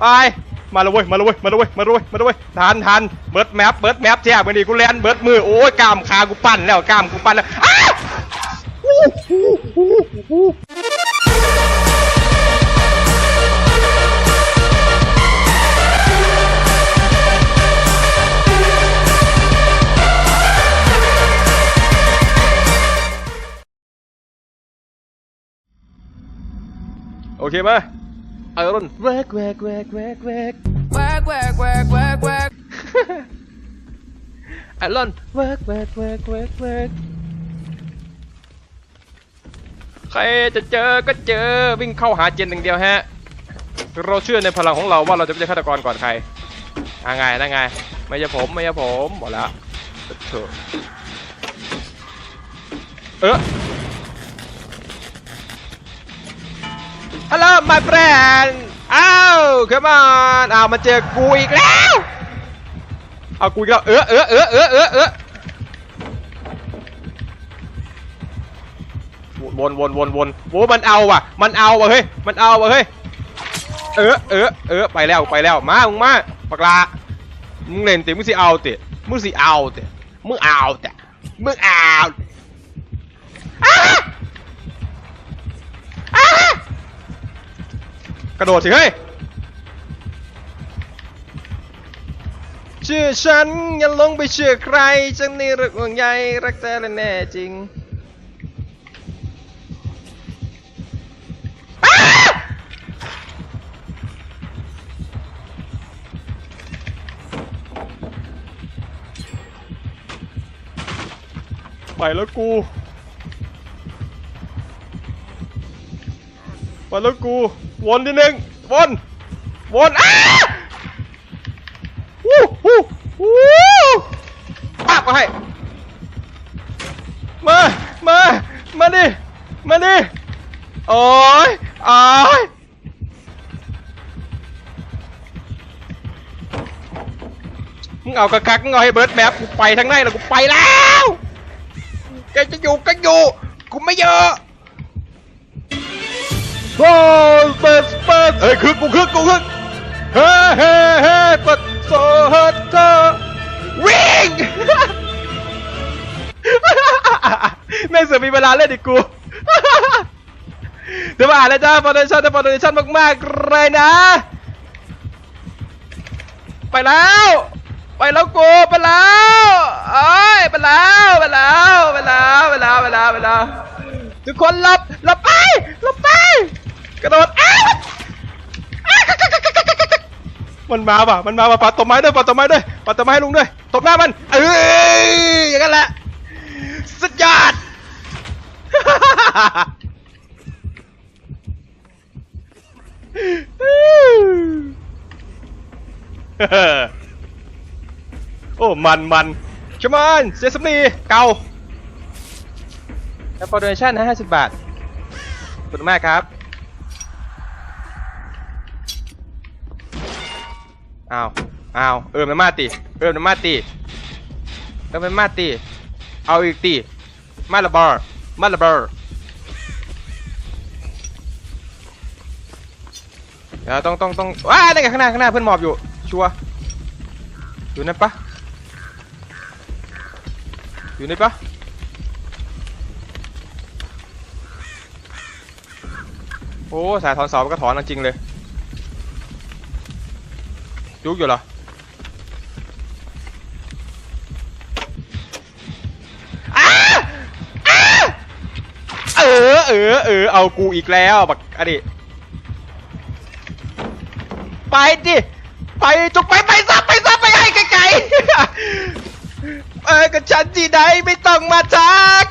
ไปมาเลยเว้ยมาเลยเว้ยมาเลยเว้ยมาเลยเว้ยมาเลยเว้ยทันทันเบิร์ดแมปเบิร์ดแมปแทบไปดิกูแลนเบิร์ดมือโอ้ยกล้ามขากูปั้นแล้วกล้ามกูปั้นแล้วอ้าโอเคไหม ไอรอนแวกแวกแวกแวกแวก Whack, whack, whack, whack, whack. ไอรอนแวกแวกแวกแวกแวกใครจะเจอก็เจอวิ่งเข้าหาเจนอย่างเดียวฮะ เราเชื่อในพลังของเราว่าเราจะไม่ใช่ฆาตกรก่อนใครอ่าไงนั่งไง ไม่ใช่ผมไม่ใช่ผมหมดแล้วเถอะเออ ฮัลโหล my friend อ้าว come on อ้าวมาเจอกูอีกแล้วเอากูอีกแล้วเออเออเออเออเออเออวนวนวนวนโว้มันเอาว่ะ มันเอาว่ะเฮ้ย มันเอาว่ะเฮ้ย เออเออเออไปแล้วไปแล้ว มา มึงมาปากลา มึงเล่นติมึงสิเอาติมึงสิเอาติมึงเอาติมึงเอา กระโดดสิเฮ้ยเชื่อฉันอย่าลงไปเชื่อใครฉันนี่รักห่วงใยรักแท้และแน่จริงไปแล้วกู ไปแล้วกู วนทีหนึ่งวน วนอ้าวู้วู้วู้ปักมาให้ มา มา มาดิ มาดิ โอ้ยโอ้ยมึงเอากระคักมึงเอาให้เบิร์ดแมปกูไปทางไหนแล้วกูไปแล้วแกจะอยู่ก็อยู่กูไม่เยอะ โอ้ยเปิดเปิดเฮ้ยคึกกูคึกกูคึกเฮ้เฮ้เฮ้กดโซฮัตเตอร์วิ่งแม่เสือมีเวลาเล่นอีกกูเดี๋ยวมาอ่านเลยจ้าฟอนเดชั่นฟอนเดชั่นมากๆเลยนะ ไปแล้ว ไปแล้วกูไปแล้วเอ้ยไปแล้วไปแล้วไปแล้วไปแล้วไปแล้วไปแล้วทุกคนหลับหลับไปหลับไป กระโดดอ้าว มันมาป่ะ มันมาป่ะปัดต้นไม้ด้วยปัดต้นไม้ด้วยปัดต้นไม้ให้ลุงด้วย ตบหน้ามัน เอ้ยอย่างนั้นแหละ สุดยอด โอ้ มันมันชมอนเซซามีเก่าแล้วโปรโมชั่นนะห้าสิบบาทขอบคุณมากครับ อ้าวอ้าวเออมันมาตีเออมันมาตีเออมันมาตีเอาอีกตีมาละบอร์มาละบอร์เดี๋ยวต้องต้องต้องว้าได้ไงข้างหน้าข้างหน้าเพื่อนหมอบอยู่ ชัวร์อยู่นั่นปะอยู่นี่ปะโอ้สายถอนเสาก็ถอนจริงเลย ยุกอยู่เหรอ อ้าอ้าเออเออเออเอากูอีกแล้วบักอดีไปดิ ไปจุกไปไปซับไปซับไปให้ไกลๆ เออกับฉันที่ใดไม่ต้องมาทัก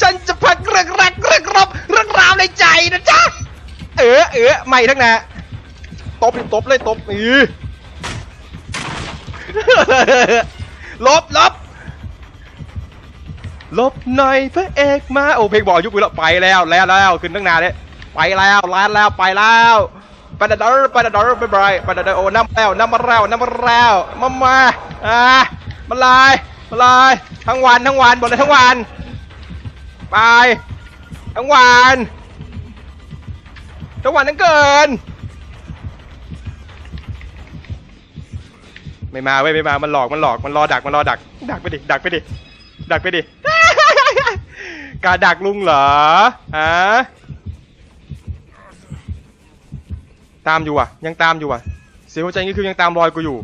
ฉันจะพักเรื่องรักเรื่องรบเรื่องราวในใจนะจ๊ะ เออเออไม่ทั้งนั้นตบดิตบเลยตบอือ ลบลบลบหน่อยพระเอกมาโอ้เพลงบอกยุบไปแล้วไปแล้วแล้วแล้วขึ้นตั้งนานเลยไปแล้วลานแล้วไปแล้วไปดัดดอร์ไปดัดดอร์ไปบายไปดัดดอร์โอ้น้ำแล้วน้ำมาแล้วน้ำมาแล้วมามาอ่ามาลายมาลายทั้งวันทั้งวันบอกเลยทั้งวันไปทั้งวันทั้งวันทั้งเกิน ไม่มาเว้ยไม่มา มันหลอก มันหลอก มันรอดัก มันรอดัก ดักไปดิ ดักไปดิ ดักไปดิ กาดักลุงเหรอฮะตามอยู่อะ ยังตามอยู่อะ เสียหัวใจนี่คือยังตามรอยกูอยู่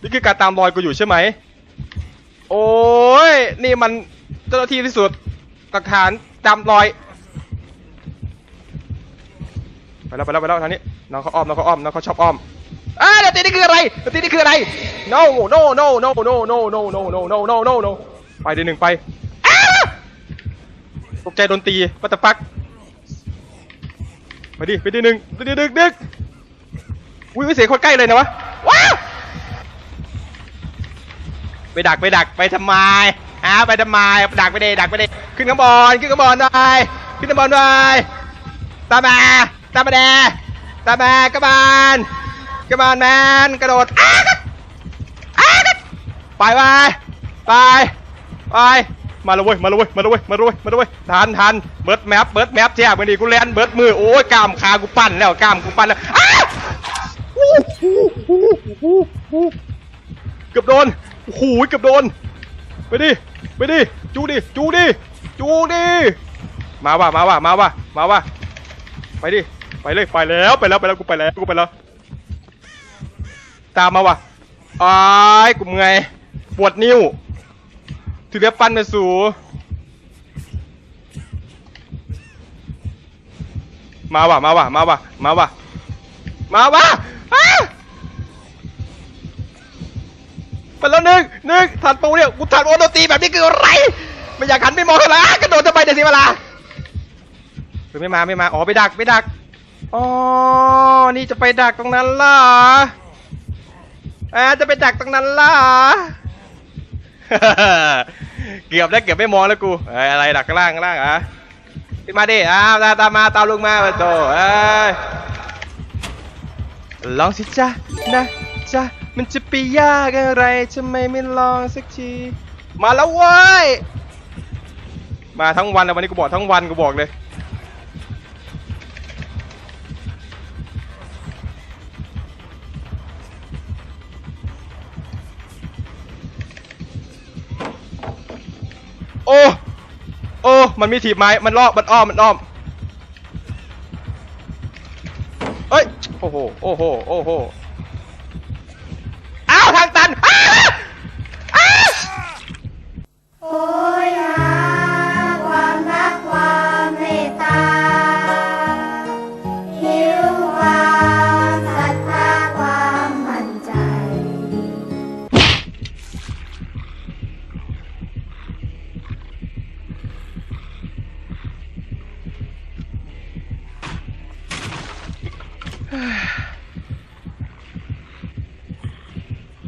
นี่คือการตามรอยกูอยู่ใช่ไหม โอ้ย นี่มันเจ้าหน้าที่ที่สุดหลักฐานตามรอย ไปแล้วไปแล้วไปแล้วทางนี้ น้องเขาอ้อม น้องเขาอ้อม น้องเขาชอบอ้อม อ่าดนตรีนี่คืออะไรดนตรีนี่คืออะไร no no no no no no no no no no no no no ไปเดี๋ยวหนึ่งไปตกใจโดนตีวัตฟักไปดิไปดิหนึ่งไปดิดึกดึกอุ้ยเสียงคนใกล้เลยนะวะว้าวไปดักไปดักไปทำไมอ่าไปทำไมดักไปเดดักไปเดขึ้นข้างบนขึ้นข้างบนหน่อยขึ้นข้างบนหน่อยตามมาตามมาแดตามมากระบาล กระบาลแมนกระโดดอ้าอ้าไปไปไปไปมาเลยเว้ยมาเลยเว้ยมาเลยเว้ยมาเลยเว้ยมาเลยเว้ยทันทันเบิร์ดแมปเบิร์ดแมปเจ้ามื่อนี้กูแลนเบิร์ดมือโอ้ยกล้ามขากูปั่นแล้วกล้ามกูปั่นแล้วเกือบโดนโอ้โหเกือบโดน ไปดิไปดิจูดิจูดิจูดิมาว่ะมาว่ะมาว่ะมาว่ะไปดิไปเลยไปแล้วไปแล้วไปแล้วกูไปแล้วกูไปแล้ว ตามมาว่ะอ้ายกูเมื่อยปวดนิ้วถือเรียบปั้นไปสู่มาว่ะมาว่ะมาว่ะมาว่ะมาว่ะอ้าไปแล้วนึ่งหนึ่งทันปูเนี่ยกูทันโอโดนตีแบบนี้คืออะไร ไม่อยากหันไม่มองเลยละกระโดดทำไมเดี๋ยวเสียเวลาเฮ้ยไม่มาไม่มาอ๋อไปดักไปดักอ๋อนี่จะไปดักตรงนั้นล่ะ อ่าจะไปดักตรงนั้นล่ะ เกือบแล้วเกือบไม่มองแล้วกูเอ้ยอะไรดักข้างล่างข้างล่างอะขึ้นมาดิอ้าวตามตามมาตามลุงมาไปโตเอ้ยลองสิจ๊ะนะจ๊ะมันจะไปยากอะไรทำไมไม่ลองสักที มาแล้วเว้ย มาทั้งวันเลยวันนี้กูบอกทั้งวันกูบอกเลย โอ้โอ้มันมีถีบไม้มันลอกมันอ้อมมันอ้อมเอ้ยโอ้โหโอ้โหโอ้โห โ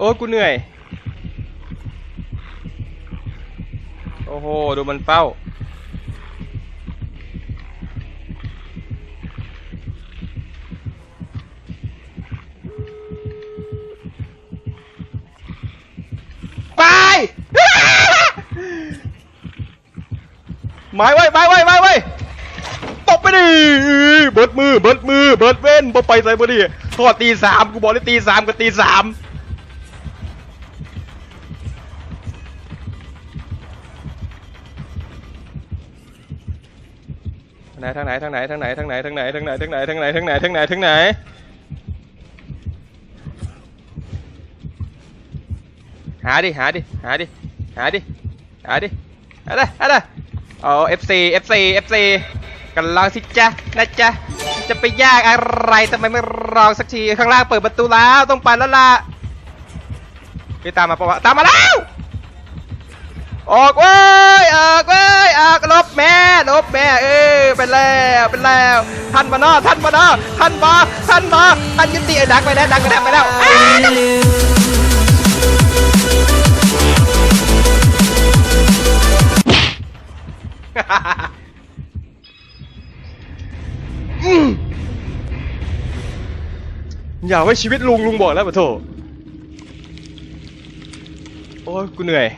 อ้กูเหนื่อย โอ้โห ดูมันเป้า ไปหมายไว้หมายไว้หมายไว้ ไปดิเบิดมือเบิดมือเบิดเว้นบ่ไปใส่บ่ดิทอดตีสามกูบอกเลยตีสามกับตีสามทางไหนทางไหนทางไหนทางไหนทางไหนทางไหนทางไหนทางไหนทางไหนทางไหนทางไหนหาดิหาดิหาดิหาดิหาดิหาดิหาดิอ๋อ FC FC FC กันลองสิจ๊ะนะจ๊ะจะไปยากอะไรทำไมไม่ลองสักทีข้างล่างเปิดประตูแล้วต้องไปแล้วล่ะไปตามมาปะวะตามมาแล้วออกเว้ยออกเว้ยออกลบแม่ลบแม่เออเป็นแล้วเป็นแล้วท่านมานอท่านมานอท่านบอท่านบอท่านยุติไอ้ดักไปแล้วดักไปแล้วไปแล้วอ้าวอืม อย่าไว้ชีวิตลุงลุงบอกแล้วปะโถโอ้ยกูเหนื่อย